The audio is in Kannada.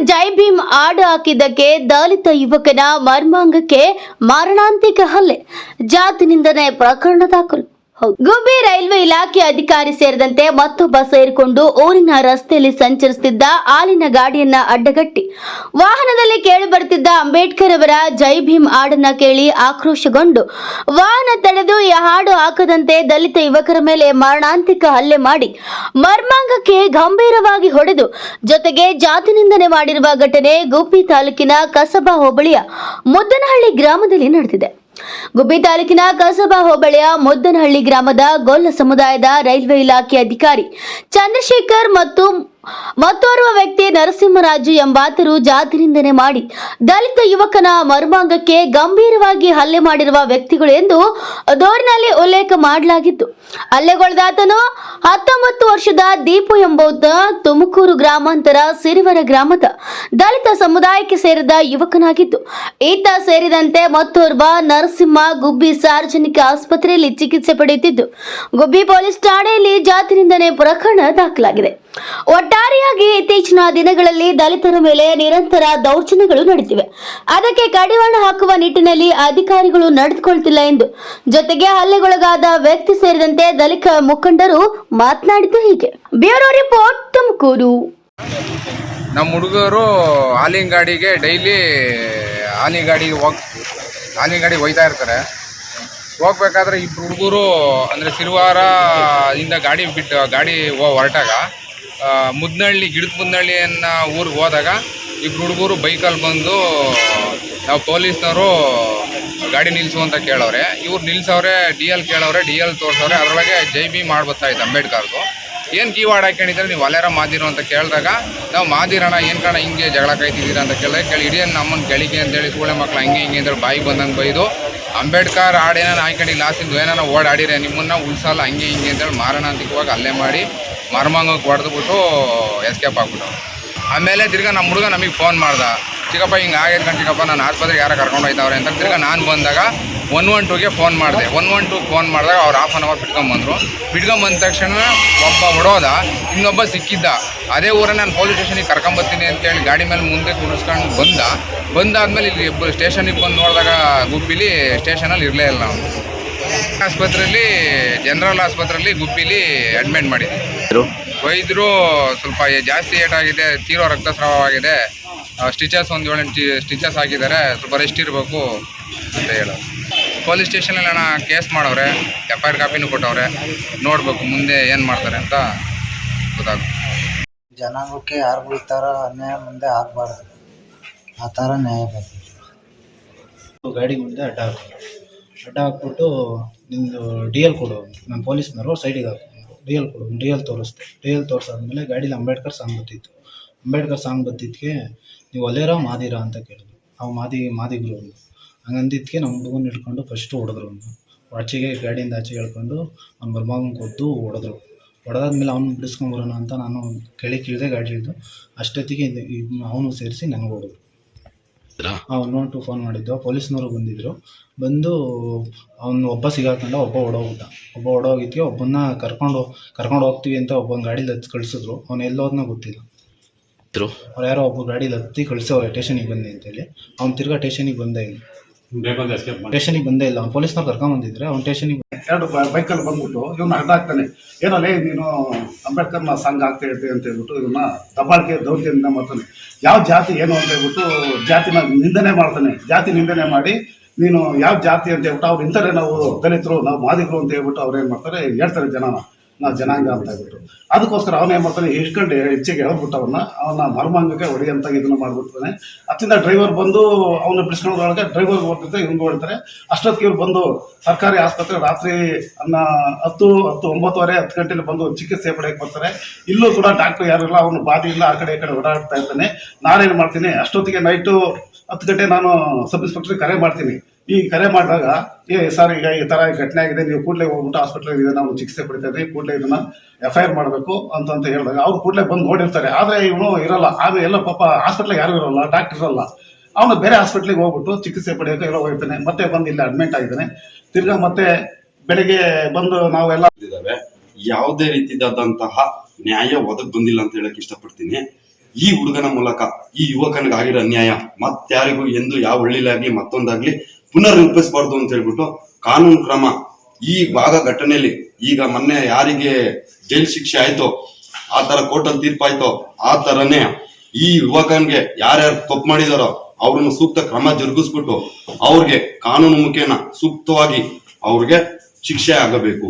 ಜೈ ಭೀಮ್ ಆಡು ಹಾಕಿದ್ದಕ್ಕೆ ದಲಿತ ಯುವಕನ ಮರ್ಮಾಂಗಕ್ಕೆ ಮಾರಣಾಂತಿಕ ಹಲ್ಲೆ ಜಾತಿ ನಿಂದನೆ ಪ್ರಕರಣ ದಾಖಲು. ಗುಬ್ಬಿ ರೈಲ್ವೆ ಇಲಾಖೆ ಅಧಿಕಾರಿ ಸೇರಿದಂತೆ ಮತ್ತೊಬ್ಬ ಸೇರಿಕೊಂಡು ಊರಿನ ರಸ್ತೆಯಲ್ಲಿ ಸಂಚರಿಸುತ್ತಿದ್ದ ಹಾಲಿನ ಗಾಡಿಯನ್ನ ಅಡ್ಡಗಟ್ಟಿ. ವಾಹನದಲ್ಲಿ ಕೇಳಿ ಬರುತ್ತಿದ್ದ ಅಂಬೇಡ್ಕರ್ ಅವರ ಜೈ ಭೀಮ್ ಹಾಡನ್ನ ಕೇಳಿ ಆಕ್ರೋಶಗೊಂಡು ವಾಹನ ತಡೆದು ಈ ಹಾಡು ಹಾಕದಂತೆ ದಲಿತ ಯುವಕರ ಮೇಲೆ ಮರಣಾಂತಿಕ ಹಲ್ಲೆ ಮಾಡಿ ಮರ್ಮಾಂಗಕ್ಕೆ ಗಂಭೀರವಾಗಿ ಹೊಡೆದು ಜೊತೆಗೆ ಜಾತಿ ನಿಂದನೆ ಮಾಡಿರುವ ಘಟನೆ ಗುಬ್ಬಿ ತಾಲೂಕಿನ ಕಸಬಾ ಹೋಬಳಿಯ ಮುದ್ದನಹಳ್ಳಿ ಗ್ರಾಮದಲ್ಲಿ ನಡೆದಿದೆ. ಗುಬ್ಬಿ ತಾಲೂಕಿನ ಕಸಬಾ ಹೋಬಳಿಯ ಮುದ್ದನಹಳ್ಳಿ ಗ್ರಾಮದ ಗೊಲ್ಲ ಸಮುದಾಯದ ರೈಲ್ವೆ ಇಲಾಖೆ ಅಧಿಕಾರಿ ಚಂದ್ರಶೇಖರ್ ಮತ್ತು ಮತ್ತೋರ್ವ ವ್ಯಕ್ತಿ ನರಸಿಂಹರಾಜು ಎಂಬಾತರು ಜಾತಿ ನಿಂದನೆ ಮಾಡಿ ದಲಿತ ಯುವಕನ ಮರ್ಮಾಂಗಕ್ಕೆ ಗಂಭೀರವಾಗಿ ಹಲ್ಲೆ ಮಾಡಿರುವ ವ್ಯಕ್ತಿಗಳು ಎಂದು ದೂರಿನಲ್ಲಿ ಉಲ್ಲೇಖ ಮಾಡಲಾಗಿತ್ತು. ಹಲ್ಲೆಗೊಳದಾತನು ಹತ್ತೊಂಬತ್ತು ವರ್ಷದ ದೀಪು ಎಂಬುತ್ತ ತುಮಕೂರು ಗ್ರಾಮಾಂತರ ಸಿರಿವರ ಗ್ರಾಮದ ದಲಿತ ಸಮುದಾಯಕ್ಕೆ ಸೇರಿದ ಯುವಕನಾಗಿದ್ದು, ಈತ ಸೇರಿದಂತೆ ಮತ್ತೋರ್ವ ನರಸಿಂಹ ಗುಬ್ಬಿ ಸಾರ್ವಜನಿಕ ಆಸ್ಪತ್ರೆಯಲ್ಲಿ ಚಿಕಿತ್ಸೆ ಪಡೆಯುತ್ತಿದ್ದು, ಗುಬ್ಬಿ ಪೊಲೀಸ್ ಠಾಣೆಯಲ್ಲಿ ಜಾತಿ ನಿಂದನೆ ಪ್ರಕರಣ ದಾಖಲಾಗಿದೆ. ಒಟ್ಟಾರೆಯಾಗಿ ಇತ್ತೀಚಿನ ದಿನಗಳಲ್ಲಿ ದಲಿತರ ಮೇಲೆ ನಿರಂತರ ದೌರ್ಜನ್ಯಗಳು ನಡೆದಿವೆ ಅದಕ್ಕೆ ಕಡಿವಾಣ ಹಾಕುವ ನಿಟ್ಟಿನಲ್ಲಿ ಅಧಿಕಾರಿಗಳು ನಡೆದುಕೊಳ್ತಿಲ್ಲ ಎಂದು. ಜೊತೆಗೆ ಹಲ್ಲೆಗೊಳಗಾದ ವ್ಯಕ್ತಿ ಸೇರಿದಂತೆ ದಲಿತ ಮುಖಂಡರು ಮಾತನಾಡಿದ್ದು ಹೀಗೆ. Bureau report Tumakuru. ನಮ್ಮ ಹುಡುಗರು ಹಾಲಿನ ಗಾಡಿಗೆ ಡೈಲಿ ಹಾಲಿನ ಗಾಡಿಗೆ ಹೋಗ್, ಹಾಲಿನ ಗಾಡಿಗೆ ಇರ್ತಾರೆ. ಹೋಗ್ಬೇಕಾದ್ರೆ ಇಬ್ಬರು ಹುಡುಗರು ಅಂದರೆ ಸಿರುವಾರ ಇಂದ ಗಾಡಿ ಬಿಟ್ಟು ಗಾಡಿ ಹೊರಟಾಗ ಆ, ಮುದ್ನಹಳ್ಳಿ ಗಿಡದ ಮುದ್ನಹಳ್ಳಿ ಅನ್ನೋ ಊರಿಗೆ ಹೋದಾಗ ಇಬ್ಬರು ಹುಡುಗರು ಬೈಕಲ್ಲಿ ಬಂದು ನಾವು ಪೊಲೀಸ್ನವರು ಗಾಡಿ ನಿಲ್ಲಿಸು ಅಂತ ಕೇಳೋರೆ ಇವ್ರು ನಿಲ್ಸವ್ರೆ ಡಿ ಎಲ್ ಕೇಳೋರೆ ಡಿ ಎಲ್ ತೋರ್ಸವ್ರೆ ಅದರೊಳಗೆ ಜೈ ಬಿ ಮಾಡ್ಬತ್ತಾ ಇತ್ತು ಅಂಬೇಡ್ಕರ್ದು. ಏನು ಕೀವಾರ್ಡ್ ಹಾಕೊಂಡಿದ್ರೆ ನೀವು ಅಲೆರ ಮಾದಿರು ಅಂತ ಕೇಳಿದಾಗ ನಾವು ಮಾದಿರೋಣ ಏನು ಕಾರಣ ಹಿಂಗೆ ಜಗಳ ಕಾಯ್ತಿದ್ದೀರಾ ಅಂತ ಕೇಳಿದ್ರೆ ಕೇಳಿ ಇಡೀ ನಮ್ಮನ್ನ ಗೆಳಿಗೆ ಅಂತೇಳಿ ಸ್ಕೂಳೆ ಮಕ್ಳು ಹಂಗೆ ಹಿಂಗೆ ಅಂತೇಳಿ ಬಾಯಿಗೆ ಬಂದಂಗೆ ಬೈದು ಅಂಬೇಡ್ಕರ್ ಹಾಡೇನ ಹಾಕೊಂಡು ಲಾಸಿಂದು ಏನಾರ ಓಡಾಡಿರೆ ನಿಮ್ಮನ್ನ ಉಳ್ಸಲ್ಲ ಹಂಗೆ ಹಿಂಗೆ ಅಂತೇಳಿ ಮಾರಣಾಂತಿಕವಾಗಿ ಅಲ್ಲೇ ಮಾಡಿ ಮರ್ಮಂಗಕ್ಕೆ ಹೊಡೆದ್ಬಿಟ್ಟು ಎಸ್ಕೇಪ್ ಆಗ್ಬಿಟ್ಟು ಆಮೇಲೆ ತಿರ್ಗಾ ನಮ್ಮ ಹುಡುಗ ನಮಗೆ ಫೋನ್ ಮಾಡ್ದ. ಚಿಕ್ಕಪ್ಪ, ಹಿಂಗೆ ಆಗೈತೆ ಕಣ್ ಚಿಕ್ಕಪ್ಪ, ನಾನು ಆಸ್ಪತ್ರೆಗೆ ಯಾರೋ ಕರ್ಕೊಂಡು ಹೋಯ್ತವ್ರೆ ಅಂತ ತಿರ್ಗಾ ನಾನು ಬಂದಾಗ ಒನ್ ಒನ್ ಟೂಗೆ ಫೋನ್ ಮಾಡಿದೆ. ಒನ್ ಒನ್ ಟೂ ಫೋನ್ ಮಾಡಿದಾಗ ಅವ್ರು ಹಾಫ್ ಆನ್ ಅವರ್ ಬಿಟ್ಕೊಂಬಂದರು. ಬಿಟ್ಕೊಂಬಂದ ತಕ್ಷಣ ಒಬ್ಬ ಹೊಡೋದ, ಇನ್ನೊಬ್ಬ ಸಿಕ್ಕಿದ್ದ. ಅದೇ ಊರನ್ನ ನಾನು ಪೊಲೀಸ್ ಸ್ಟೇಷನಿಗೆ ಕರ್ಕೊಂಬರ್ತೀನಿ ಅಂತೇಳಿ ಗಾಡಿ ಮೇಲೆ ಮುಂದೆ ಕುಡಿಸ್ಕೊಂಡು ಬಂದ. ಬಂದಾದ್ಮೇಲೆ ಇಲ್ಲಿ ಸ್ಟೇಷನಿಗೆ ಬಂದು ನೋಡಿದಾಗ ಗುಬ್ಬಿಲಿ ಸ್ಟೇಷನಲ್ಲಿ ಇರಲೇ ಇಲ್ಲ ನಾವು ಆಸ್ಪತ್ರೆಯಲ್ಲಿ ಜನರಲ್ ಆಸ್ಪತ್ರೆಯಲ್ಲಿ ಗುಬ್ಬಿಲಿ ಅಡ್ಮಿಟ್ ಮಾಡಿದ್ವಿ. ವೈದ್ಯರು ಸ್ವಲ್ಪ ಜಾಸ್ತಿ ಏಟಾಗಿದೆ ತೀರೋ ರಕ್ತಸ್ರಾವವಾಗಿದೆ. ಸ್ಟಿಚಸ್ ಒಂದು ಏಳೆಂಟು ಸ್ಟಿಚಸ್ ಹಾಕಿದ್ದಾರೆ ಸ್ವಲ್ಪ ರೆಸ್ಟ್ ಇರಬೇಕು ಅಂತ ಹೇಳೋದು ಪೊಲೀಸ್ ಸ್ಟೇಷನಲ್ಲಿ ಅಣ್ಣ ಕೇಸ್ ಮಾಡವ್ರೆ ಎಫ್ ಐ ಆರ್ ಕಾಪಿನೂ ಕೊಟ್ಟವ್ರೆ. ನೋಡಬೇಕು ಮುಂದೆ ಏನು ಮಾಡ್ತಾರೆ ಅಂತ ಗೊತ್ತಾಗುತ್ತೆ. ಜನಾಂಗಕ್ಕೆ ಯಾರಿಗೂ ಈ ಥರ ಅನ್ಯಾಯ ಮುಂದೆ ಆಗಬಾರ್ದು. ಆ ಥರ ನ್ಯಾಯ ಬೇಕು. ಗಾಡಿ ಮುಂದೆ ಅಡ್ಡ ಅಡ್ಡ ಹಾಕ್ಬಿಟ್ಟು ನಿಮ್ಮದು ಡಿ ಎಲ್ ಕೊಡು. ನಾನು ಪೊಲೀಸ್ನವರು ಸೈಡಿಗೆ ಹಾಕು ಡಿ ಎಲ್ ಕೊಡು. ಡಿ ಎಲ್ ತೋರಿಸ್ದೆ. ಡಿ ಎಲ್ ತೋರಿಸಾದ್ಮೇಲೆ ಗಾಡೀಲಿ ಅಂಬೇಡ್ಕರ್ ಸಾಂಗ್ ಬತ್ತಿತ್ತು ಅಂಬೇಡ್ಕರ್ ಸಾಂಗ್ ಬತ್ತಿದ್ದಕ್ಕೆ ನೀವು ಒಲೆರ ಮಾದಿರಾ ಅಂತ ಕೇಳಿದ್ರು ಅವು ಮಾದಿ, ಮಾದಿಗರು ಹಂಗಂದಿದ್ದಕ್ಕೆ ನಮ್ಮ ಹುಡುಗನ ಹಿಡ್ಕೊಂಡು ಫಸ್ಟು ಹೊಡೆದ್ರು ಆಚೆಗೆ ಗಾಡಿಯಿಂದ ಆಚೆ ಹೇಳ್ಕೊಂಡು ಅವ್ನು ಬರ್ಮಾಗಂಗೆ ಕೊದ್ದು ಹೊಡೆದ್ರು. ಹೊಡೆದಾದ್ಮೇಲೆ ಅವ್ನು ಬಿಡಿಸ್ಕೊಂಬರೋಣ ಅಂತ ನಾನು ಕೇಳಿ ಕೇಳಿದೆ ಗಾಡಿ ಹಿಡಿದು. ಅಷ್ಟೊತ್ತಿಗೆ ಅವನು ಸೇರಿಸಿ ನನಗೆ ಹೊಡೆದ್ರು. ಅವ್ನು ಟು ಫೋನ್ ಮಾಡಿದ್ದು ಪೊಲೀಸ್ನವರು ಬಂದಿದ್ರು. ಬಂದು ಅವ್ನು ಒಬ್ಬ ಸಿಗಾಕೊಂಡ ಒಬ್ಬ ಓಡೋಗ್ಬಿಟ್ಟ. ಒಬ್ಬ ಓಡೋಗಿದ್ಕೆ ಒಬ್ಬನ್ನ ಕರ್ಕೊಂಡು ಕರ್ಕೊಂಡು ಹೋಗ್ತೀವಿ ಅಂತ ಒಬ್ಬನ ಗಾಡೀಲಿ ಹತ್ತಿ ಕಳಿಸಿದ್ರು. ಅವ್ನು ಎಲ್ಲೋದ್ನ ಗೊತ್ತಿಲ್ಲ. ಅವ್ರು ಯಾರೋ ಒಬ್ಬ ಗಾಡೀಲಿ ಹತ್ತಿ ಕಳಿಸೋರೆ ಸ್ಟೇಷನಿಗೆ ಬಂದೆ ಅಂತೇಳಿ. ಅವ್ನು ತಿರ್ಗಾ ಸ್ಟೇಷನಿಗೆ ಬಂದೇ ಇಲ್ಲ. ಸ್ಟೇಷನಿಗೆ ಬಂದೇ ಇಲ್ಲ. ಅವ್ನು ಪೊಲೀಸ್ನವ್ರು ಕರ್ಕೊಂಬಂದಿದ್ರೆ ಅವ್ನು ಸ್ಟೇಷನಿಗೆ ಎರಡು ಬೈಕ್ ಬೈಕಲ್ಲಿ ಬಂದ್ಬಿಟ್ಟು ಇವನ್ನ ಅಡ್ಡಾಗ್ತಾನೆ. ಏನಲ್ಲೇ ನೀನು ಅಂಬೇಡ್ಕರ್ನ ಸಂಘ ಆಗ್ತಾ ಇರ್ತೀವಿ ಅಂತ ಹೇಳ್ಬಿಟ್ಟು ಇವನ್ನ ದಬ್ಬಾಳಿಕೆ ದೌರ್ಜನ್ಯ ಮಾಡ್ತಾನೆ. ಯಾವ ಜಾತಿ ಏನು ಅಂತ ಹೇಳ್ಬಿಟ್ಟು ಜಾತಿನ ನಿಂದನೆ ಮಾಡ್ತಾನೆ. ಜಾತಿ ನಿಂದನೆ ಮಾಡಿ ನೀನು ಯಾವ ಜಾತಿ? ಅಂತ ಹೇಳ್ಬಿಟ್ಟು ಅವ್ರು ಇಂಥರೇ ನಾವು ದಲಿತರು ನಾವು ಮಾದಿಗರು ಅಂತ ಹೇಳ್ಬಿಟ್ಟು ಅವ್ರು ಏನು ಮಾಡ್ತಾರೆ ಹೇಳ್ತಾರೆ ಜನನ ನಾವು ಜನಾಂಗ ಅಂತ ಹೇಳ್ಬಿಟ್ಟು. ಅದಕ್ಕೋಸ್ಕರ ಅವನು ಏನು ಮಾಡ್ತಾನೆ ಹಿಡ್ಕೊಂಡು ಹೆಚ್ಚಿಗೆ ಹೇಳ್ಬಿಟ್ಟು ಅವನ್ನ ಅವನ ಮರ್ಮಾಂಗಕ್ಕೆ ಹೊಡೆಯಂತ ಇದನ್ನ ಮಾಡ್ಬಿಡ್ತಾನೆ. ಅತ್ತಿಂದ ಡ್ರೈವರ್ ಬಂದು ಅವನ್ನ ಬಿಡಿಸ್ಕೊಳ್ಳೋದ್ರೊಳಗೆ ಡ್ರೈವರ್ ಹೊಡ್ತಿದ್ರೆ ಇವ್ನು ಹೊಡ್ತಾರೆ ಅಷ್ಟೊತ್ತಿಗೆ ಇವ್ರು ಬಂದು ಸರ್ಕಾರಿ ಆಸ್ಪತ್ರೆ ರಾತ್ರಿ ಅನ್ನ ಹತ್ತು ಹತ್ತು ಒಂಬತ್ತುವರೆ, ಹತ್ತು ಗಂಟೆಲಿ ಬಂದು ಚಿಕಿತ್ಸೆ ಪಡೆಯಕ್ಕೆ ಬರ್ತಾರೆ. ಇಲ್ಲೂ ಕೂಡ ಡಾಕ್ಟರ್ ಯಾರಿಲ್ಲ ಅವನು ಇಲ್ಲ ಆ ಕಡೆ ಈ ಕಡೆ ಓಡಾಡ್ತಾ ಇರ್ತಾನೆ. ನಾನೇನು ಮಾಡ್ತೀನಿ, ಅಷ್ಟೊತ್ತಿಗೆ ನೈಟು ಹತ್ತು ಗಂಟೆ ನಾನು ಸಬ್ ಇನ್ಸ್ಪೆಕ್ಟರ್ ಕರೆ ಮಾಡ್ತೀನಿ. ಈ ಕರೆ ಮಾಡಿದಾಗ, ಏ, ಸರ್, ಈಗ ಈ ತರ ಘಟನೆ ಆಗಿದೆ, ನೀವು ಕೂಡಲೇ ಹೋಗ್ಬಿಟ್ಟು ಹಾಸ್ಪಿಟಲ್ ಇದೆ ನಾವು ಚಿಕಿತ್ಸೆ ಪಡಿತಾ ಕೂಡಲೇ ಇದನ್ನ ಎಫ್ ಐ ಆರ್ ಮಾಡಬೇಕು ಅಂತ ಅಂತ ಹೇಳಿದಾಗ, ಅವ್ರು ಕೂಡಲೇ ಬಂದು ನೋಡಿರ್ತಾರೆ. ಆದ್ರೆ ಇವನು ಇರಲ್ಲ. ಆಮೇಲೆ ಎಲ್ಲ ಪಾಪ ಹಾಸ್ಪಿಟ್ಲಿಗೆ ಯಾರು ಇರಲ್ಲ ಡಾಕ್ಟರ್ ಇರಲ್ಲ ಅವನು ಬೇರೆ ಹಾಸ್ಪಿಟ್ಲಿಗೆ ಹೋಗ್ಬಿಟ್ಟು ಚಿಕಿತ್ಸೆ ಪಡೆಯೋಕೆ ಎಲ್ಲ ಹೋಗ್ತಾನೆ ಮತ್ತೆ ಬಂದು ಇಲ್ಲಿ ಅಡ್ಮಿಟ್ ಆಗಿದ್ದಾನೆ. ತಿರ್ಗಾ ಮತ್ತೆ ಬೆಳಿಗ್ಗೆ ಬಂದು ನಾವೆಲ್ಲ ಇದ್ದಾವೆ ಯಾವುದೇ ರೀತಿಯಾದಂತಹ ನ್ಯಾಯ ಒದಗ್ ಬಂದಿಲ್ಲ ಅಂತ ಹೇಳಕ್ ಇಷ್ಟಪಡ್ತೀನಿ. ಈ ಹುಡುಗನ ಮೂಲಕ ಈ ಯುವಕನಿಗಾಗಿರೋ ಅನ್ಯಾಯ ಮತ್ತಾರಿಗೂ ಎಂದು ಯಾವ ಹಳ್ಳಿಲಾಗ್ಲಿ ಮತ್ತೊಂದಾಗ್ಲಿ ಪುನರ್ ರೂಪಿಸಬಾರ್ದು ಅಂತ ಹೇಳ್ಬಿಟ್ಟು ಕಾನೂನು ಕ್ರಮ ಈ ಭಾಗ ಘಟನೆಯಲ್ಲಿ ಈಗ ಮೊನ್ನೆ ಯಾರಿಗೆ ಜೈಲ್ ಶಿಕ್ಷೆ ಆಯ್ತೋ, ಆ ತರ ಕೋರ್ಟಲ್ಲಿ ತೀರ್ಪಾಯ್ತೋ, ಆ ತರನೇ ಈ ಯುವಕನ್ಗೆ ಯಾರ್ಯಾರು ತಪ್ಪು ಮಾಡಿದಾರೋ ಅವ್ರನ್ನ ಸೂಕ್ತ ಕ್ರಮ ಜರುಗಿಸ್ಬಿಟ್ಟು ಅವ್ರಿಗೆ ಕಾನೂನು ಮುಖೇನ ಸೂಕ್ತವಾಗಿ ಅವ್ರಿಗೆ ಶಿಕ್ಷೆ ಆಗಬೇಕು.